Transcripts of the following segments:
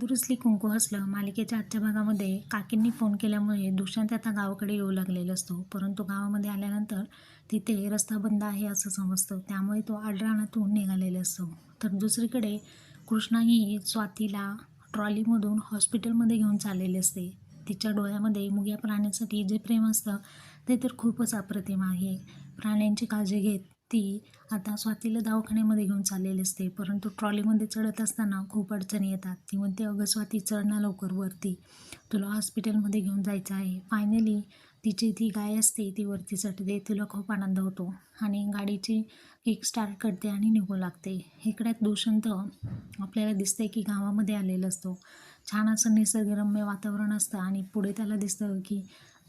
दुरुस्ली कुंकू हसलं मालिकेच्या आजच्या भागामध्ये काकींनी फोन केल्यामुळे दुष्यंत आता गावाकडे येऊ लागलेला असतो. परंतु गावामध्ये आल्यानंतर तिथे रस्ता बंद आहे असं समजतं. त्यामुळे तो आडराणातून निघालेला असतो. तर दुसरीकडे कृष्णाही स्वातीला ट्रॉलीमधून हॉस्पिटलमध्ये घेऊन चाललेली असते. तिच्या डोळ्यामध्ये मुग्या प्राण्यांसाठी जे प्रेम असतं ते तर खूपच अप्रतिम आहे. प्राण्यांची काळजी घेत ती आता स्वातीला दवाखान्यामध्ये घेऊन चाललेली असते. परंतु ट्रॉलीमध्ये चढत असताना खूप अडचणी येतात. ती म्हणते अगं स्वाती चढ ना लवकर वरती. तुला हॉस्पिटलमध्ये घेऊन जायचं आहे. फायनली तिची ती गाय असते ती वरती चढते. तिला खूप आनंद होतो आणि गाडीची किक स्टार्ट करते आणि निघू लागते. इकड्यात दुष्यंत आपल्याला दिसतंय की गावामध्ये आलेला असतो. छान असं निसर्गरम्य वातावरण असतं आणि पुढे त्याला दिसतं की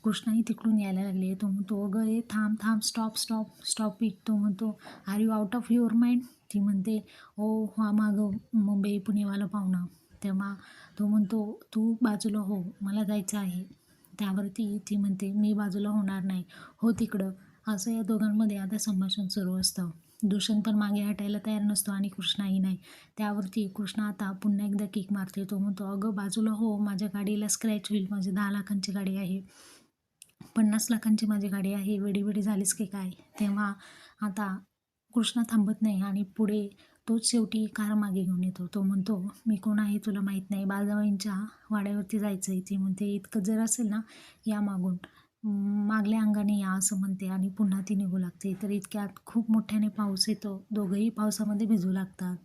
कृष्णाही तिकडून यायला लागले. तो म्हणतो अगं ए थांब थांब स्टॉप स्टॉप स्टॉप इट तो म्हणतो are you out of your mind ती म्हणते ओ हा मागं मुंबई पुणेवाला पाहुणा. तेव्हा तो म्हणतो तू बाजूला हो मला जायचं आहे. त्यावरती ती म्हणते मी बाजूला होणार नाही. हो तिकडं. असं या दोघांमध्ये आता संभाषण सुरू असतं. दूषण पण मागे हटायला तयार नसतो आणि कृष्णाही नाही. त्यावरती कृष्णा आता पुन्हा एकदा किक मारते. तो म्हणतो अगं बाजूला हो माझ्या गाडीला स्क्रॅच होईल. माझी दहा लाखांची गाडी आहे. पन्नास लाखांची माझी गाडी आहे वेडी वेडी झालीस की काय? तेव्हा आता कृष्णा थांबत नाही आणि पुढे तोच शेवटी कार मागे घेऊन येतो. तो म्हणतो मी कोण आहे तुला माहीत नाही. बाळजाबाईंच्या वाड्यावरती जायचं आहे ती म्हणते इतकं जर असेल ना या मागून. मागल्या अंगाने या असं म्हणते आणि पुन्हा ती निघू लागते. तर इतक्यात खूप मोठ्याने पाऊस येतो. दोघंही पावसामध्ये भिजू लागतात.